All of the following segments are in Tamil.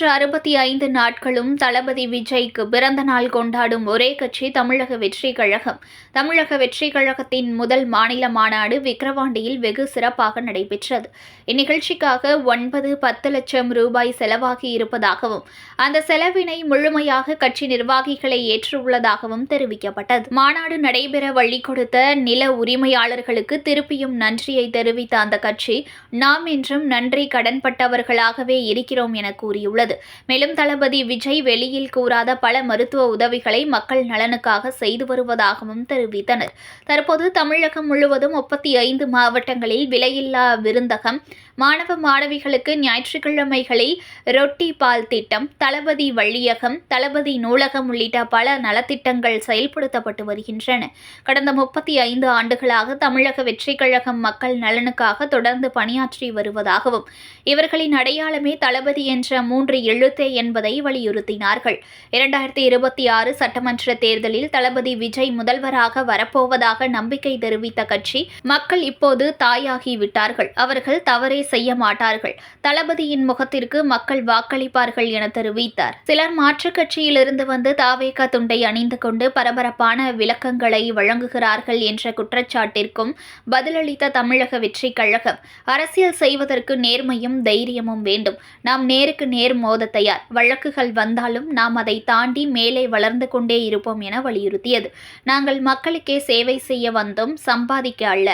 மற்ற அறுபத்தி ஐந்து நாட்களும் தளபதி விஜய்க்கு பிறந்த நாள் கொண்டாடும் ஒரே கட்சி தமிழக வெற்றி கழகம். தமிழக வெற்றி கழகத்தின் முதல் மாநில மாநாடு விக்கிரவாண்டியில் வெகு சிறப்பாக நடைபெற்றது. இந்நிகழ்ச்சிக்காக ஒன்பது பத்து லட்சம் ரூபாய் செலவாகி இருப்பதாகவும் அந்த செலவினை முழுமையாக கட்சி நிர்வாகிகளை ஏற்றுள்ளதாகவும் தெரிவிக்கப்பட்டது. மாநாடு நடைபெற வழி கொடுத்த நில உரிமையாளர்களுக்கு திருப்பியும் நன்றியை தெரிவித்த அந்த கட்சி நாம் என்றும் நன்றி கடன்பட்டவர்களாகவே இருக்கிறோம் என கூறியுள்ளது. மேலும் தளபதி விஜய் வெளியில் கூறாத பல மருத்துவ உதவிகளை மக்கள் நலனுக்காக செய்து வருவதாகவும் தெரிவித்தனர். தற்போது தமிழகம் முழுவதும் முப்பத்தி ஐந்து மாவட்டங்களில் விலையில்லா விருந்தகம் மாணவ மாணவிகளுக்கு ஞாயிற்றுக்கிழமைகளை ரொட்டி பால் திட்டம் தளபதி வள்ளியகம் தளபதி நூலகம் உள்ளிட்ட பல நலத்திட்டங்கள் செயல்படுத்தப்பட்டு வருகின்றன. கடந்த முப்பத்தி ஐந்து ஆண்டுகளாக தமிழக வெற்றிக் கழகம் மக்கள் நலனுக்காக தொடர்ந்து பணியாற்றி வருவதாகவும் இவர்களின் அடையாளமே தளபதி என்ற மூன்று எழுத்தே என்பதை வலியுறுத்தினார்கள். இரண்டாயிரத்தி இருபத்தி ஆறு சட்டமன்ற தேர்தலில் தளபதி விஜய் முதல்வராக வரப்போவதாக நம்பிக்கை தெரிவித்த கட்சி மக்கள் இப்போது தாயாகி விட்டார்கள் அவர்கள் தவறே செய்ய மாட்டார்கள். தளபதியின் முகத்திற்கு மக்கள் வாக்களிப்பார்கள் என தெரிவித்தார். சிலர் மாற்றுக் கட்சியிலிருந்து வந்து தாவேகா துண்டை அணிந்து கொண்டு பரபரப்பான விளக்கங்களை வழங்குகிறார்கள் என்ற குற்றச்சாட்டிற்கும் பதிலளித்த தமிழக வெற்றி கழகம் அரசியல் செய்வதற்கு நேர்மையும் தைரியமும் வேண்டும். நாம் நேருக்கு நேர் மோத தயார். வழக்குகள் வந்தாலும் நாம் அதை தாண்டி மேலே வளர்ந்து கொண்டே இருப்போம் என வலியுறுத்தியது. நாங்கள் மக்களுக்கே சேவை செய்ய வந்தோம் சம்பாதிக்க அல்ல.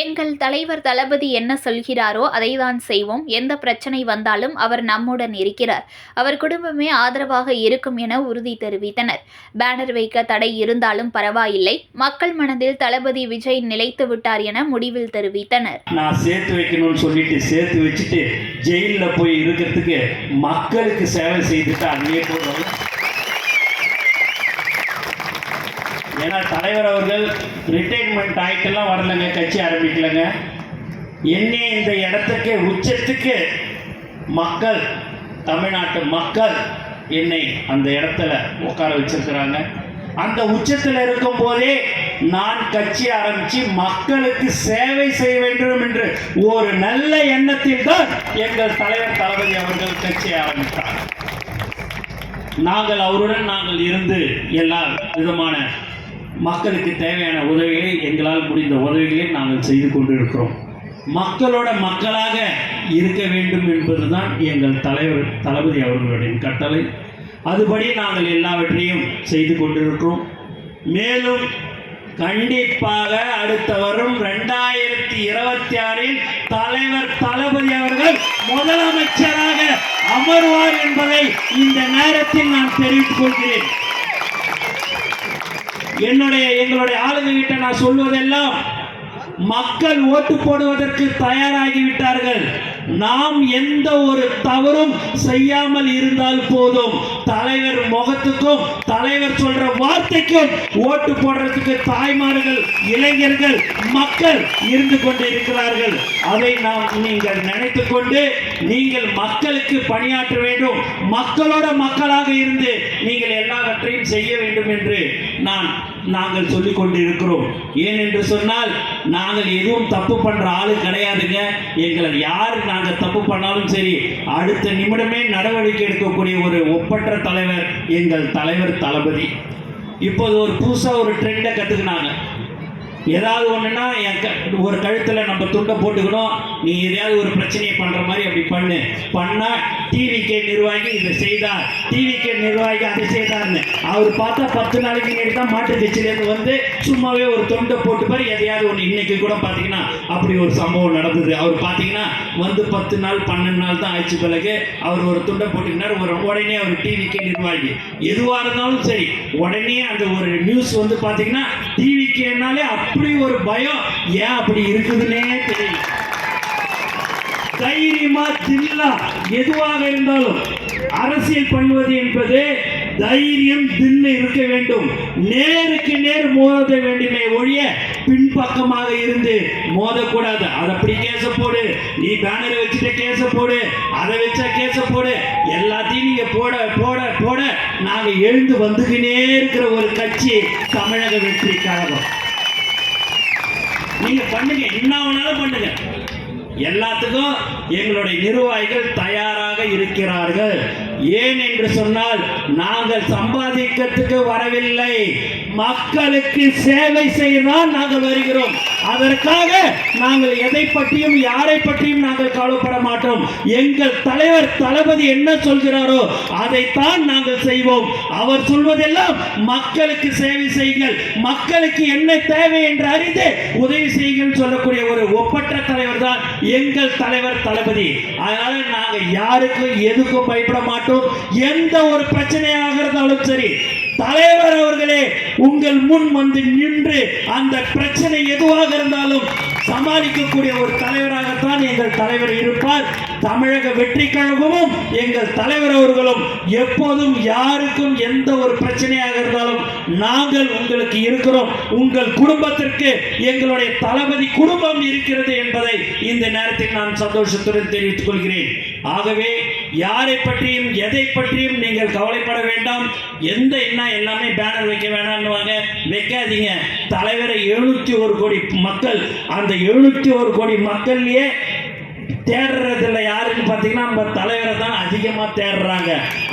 எங்கள் தலைவர் தளபதி என்ன சொல்கிறாரோ அதை தான் செய்வோம். எந்த பிரச்சனை வந்தாலும் அவர் நம்முடன் இருக்கிறார். அவர் குடும்பமே ஆதரவாக இருக்கும் என உறுதி தெரிவித்தனர். பேனர் வைக்க தடை இருந்தாலும் பரவாயில்லை. மக்கள் மனதில் தளபதி விஜய் நிலைத்து விட்டார் என முடிவில் தெரிவித்தனர். நான் சேர்த்து வைக்கணும்னு சொல்லிட்டு சேர்த்து வச்சுட்டு ஜெயிலில் போய் இருக்கிறதுக்கு மக்களுக்கு சேவை செய்துட்டு அதே போதும் ஏன்னா தலைவர் அவர்கள் ரிட்டைர்மெண்ட் ஆகிட்டுலாம் வரலங்க. கட்சி ஆரம்பிக்கலங்க. என்னே இந்த இடத்துக்கு உச்சத்துக்கு மக்கள் தமிழ்நாட்டு மக்கள் என்னை அந்த இடத்துல உட்கார வச்சிருக்கிறாங்க. அந்த உச்சத்தில் இருக்கும் போதே நான் கட்சி ஆரம்பிச்சு மக்களுக்கு சேவை செய்ய வேண்டும் என்று ஒரு நல்ல எண்ணத்தில் தான் எங்கள் தலைவர் தளபதி அவர்கள் கட்சியை ஆரம்பித்தார். நாங்கள் அவருடன் நாங்கள் இருந்து எல்லா விதமான மக்களுக்கு தேவையான உதவிகளை எங்களால் முடிந்த உதவிகளை நாங்கள் செய்து கொண்டிருக்கிறோம். மக்களோட மக்களாக இருக்க வேண்டும் என்பதுதான் எங்கள் தலைவர் தளபதி அவர்களுடைய கட்டளை. அதுபடி நாங்கள் எல்லாவற்றையும் செய்து கொண்டிருக்கிறோம். மேலும் கண்டிப்பாக அடுத்த வரும் ரெண்டாயிரத்தி இருபத்தி ஆறில் தலைவர் தளபதி அவர்கள் முதலமைச்சராக அமர்வார் என்பதை இந்த நேரத்தில் நான் தெரிவித்துக் கொள்கிறேன். என்னுடைய எங்களுடைய ஆளுங்ககிட்ட நான் சொல்வதெல்லாம் மக்கள் ஓட்டு போடுவதற்கு தயாராகிவிட்டார்கள். நாம் எந்த ஒரு தவறும் செய்யாமல் இருந்தால் போதும். தலைவர் முகத்துக்கும் தலைவர் சொல்ற வார்த்தைக்கும் ஓட்டு போடுறதுக்கு தாய்மார்கள் இளைஞர்கள் மக்கள் இருந்து கொண்டு இருக்கிறார்கள் அதை நாம் நீங்கள் நினைத்து கொண்டு நீங்கள் மக்களுக்கு பணியாற்ற வேண்டும். மக்களோட மக்களாக இருந்து நீங்கள் எல்லாவற்றையும் செய்ய வேண்டும் என்று நான் நாங்கள் சொல்லிக் கொண்டிருக்கிறோம். ஏன் என்று சொன்னால் நாங்கள் எதுவும் தப்பு பண்ற ஆளு கிடையாதுங்க. எங்களை யார் நாங்கள் தப்பு பண்ணாலும் சரி அடுத்த நிமிடமே நடவடிக்கை எடுக்கக்கூடிய ஒரு ஒப்பற்ற தலைவர் எங்கள் தலைவர் தளபதி. இப்போது ஒரு புதுசாக ஒரு ட்ரெண்டை கற்றுக்கினாங்க ஏதாவது ஒன்றுனா என் க ஒரு கழுத்தில் நம்ம துண்டை போட்டுக்கணும். நீ எதையாவது ஒரு பிரச்சனையை பண்ணுற மாதிரி அப்படி பண்ணு. பண்ணால் டிவிகே நிர்வாகி இதை செய்தார். டிவிகே நிர்வாகி அதை செய்தார்னு. அவர் பார்த்தா பத்து நாளைக்கு முன்னாடி தான் மாட்டு கட்சியிலேருந்து வந்து சும்மாவே ஒரு தொண்டை போட்டுப்பார் எதையாவது ஒன்று இன்னைக்கு கூட பார்த்தீங்கன்னா அப்படி ஒரு சம்பவம் நடந்தது. அவர் பார்த்தீங்கன்னா வந்து பத்து நாள் பன்னெண்டு நாள் தான் ஆயிடுச்சு பிறகு அவர் ஒரு துண்டை போட்டுக்கினார் ஒரு உடனே அவர் டிவிக்கே நிர்வாகி. எதுவாக இருந்தாலும் சரி உடனே அந்த ஒரு நியூஸ் வந்து பார்த்தீங்கன்னா டிவிக்கேனாலே அப்படி ஒரு பயம் ஏன் அப்படி இருக்குதுன்னே தெரியல. தைரியமா தில்லா எதுவாக இருந்தாலும் அரசியல் பண்ணுவது என்பது தைரியம் தின்னு இருக்க வேண்டும். நேருக்கு நேர் மோத வேண்டுமே ஒழிய பின்பக்கமாக இருந்து மோதக்கூடாது. அதை அப்படி கேச போடு. நீ பேனர் வச்சுட்டு கேச போடு. அதை வச்சா கேச போடு. எல்லாத்தையும் நீங்க போட போட போட நாங்க எழுந்து வந்துக்கினே இருக்கிற ஒரு கட்சி தமிழக வெற்றி கழகம் நீங்க பண்ணுங்க. என்ன வேணாலும் பண்ணுங்க. எல்லாத்துக்கும் எங்களுடைய நிர்வாகிகள் தயாராக இருக்கிறார்கள். ஏன் என்று சொன்னால் நாங்கள் சம்பாதிக்கிறதுக்கு வரவில்லை. மக்களுக்கு சேவை செய்யதான் நாங்கள் வருகிறோம். அதற்காக நாங்கள் எதை பற்றியும் யாரை பற்றியும் நாங்கள் கவலைப்பட மாட்டோம். எங்கள் தலைவர் தளபதி என்ன சொல்கிறாரோ அதைத்தான் நாங்கள் செய்வோம். அவர் சொல்வதெல்லாம் மக்களுக்கு சேவை செய்யுங்கள். மக்களுக்கு என்ன தேவை என்று அறிந்து உதவி செய்யுங்கள் சொல்லக்கூடிய ஒரு ஒப்பற்ற தலைவர் தான் எங்கள் தலைவர் தளபதி. அதனால நாங்கள் யாருக்கும் எதுக்கும் பயப்பட மாட்டோம். எந்த ஒரு பிரச்சனையாக இருந்தாலும் சரி தலைவர் அவர்களே உங்கள் முன் வந்து நின்று அந்த பிரச்சனை எதுவாக இருந்தாலும் சமாளிக்கக்கூடிய ஒரு தலைவராகத்தான் எங்கள் தலைவர் இருப்பார். தமிழக வெற்றி கழகமும் எங்கள் தலைவர் அவர்களும் எப்போதும் யாருக்கும் எந்த ஒரு பிரச்சனையாக இருந்தாலும் நாங்கள் உங்களுக்கு இருக்கிறோம். உங்கள் குடும்பத்திற்கு எங்களுடைய தளபதி குடும்பம் இருக்கிறது என்பதை இந்த நேரத்தில் நான் சந்தோஷத்துடன் தெரிவித்துக் கொள்கிறேன். ஆகவே யாரை பற்றியும் எதை பற்றியும் நீங்கள் கவலைப்பட வேண்டாம். எந்த என்ன எல்லாமே பேனர் வைக்க வேணாம்னுவாங்க வைக்காதீங்க. தலைவரை எழுநூத்தி ஒரு கோடி மக்கள் அந்த எழுநூத்தி ஒரு கோடி மக்கள்லயே தேடுறதில்ல யாருன்னு பார்த்தீங்கன்னா நம்ம தலைவரை தான் அதிகமாக தேடுறாங்க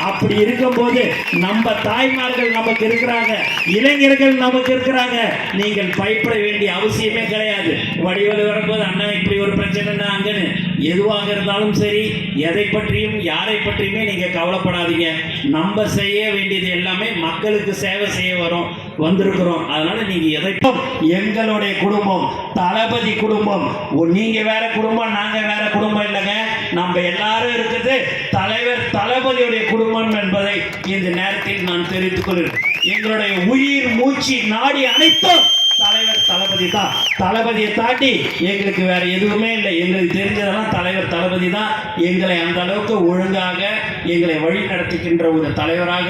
அப்படி இருக்கும்போது நம்ம தாய்மார்கள் நமக்கு இருக்கிறாங்க இளைஞர்கள் நமக்கு இருக்கிறாங்க. நீங்கள் பயப்பட வேண்டிய அவசியமே கிடையாது. வடிவல் வரும்போது அண்ணா இப்படி ஒரு பிரச்சனைனா அங்கன்னு. எதுவாக இருந்தாலும் சரி எதை பற்றியும் யாரை பற்றியுமே நீங்கள் கவலைப்படாதீங்க. நம்ம செய்ய வேண்டியது எல்லாமே மக்களுக்கு சேவை செய்ய வரும். வந்திருக்கிறோம். அதனால நீங்க எதை எங்களுடைய குடும்பம் தளபதி குடும்பம். நீங்க வேற குடும்பம் நாங்க வேற குடும்பம் இல்லைங்க. நம்ம எல்லாரும் இருக்குது. தலைவர் தளபதியுடைய குடும்பம் என்பதை இந்த நேரத்தில் நான் தெரிவித்துக் கொள்கிறேன். எங்களுடைய உயிர் மூச்சு நாடி அனைத்தும் தலைவர் தளபதி தான். தளபதியை தாண்டி எங்களுக்கு வேற எதுவுமே இல்லை. எங்களுக்கு தெரிஞ்சதெல்லாம் தலைவர் தளபதி தான். எங்களை அந்த அளவுக்கு ஒழுங்காக எங்களை வழி நடத்துகின்ற ஒரு தலைவராக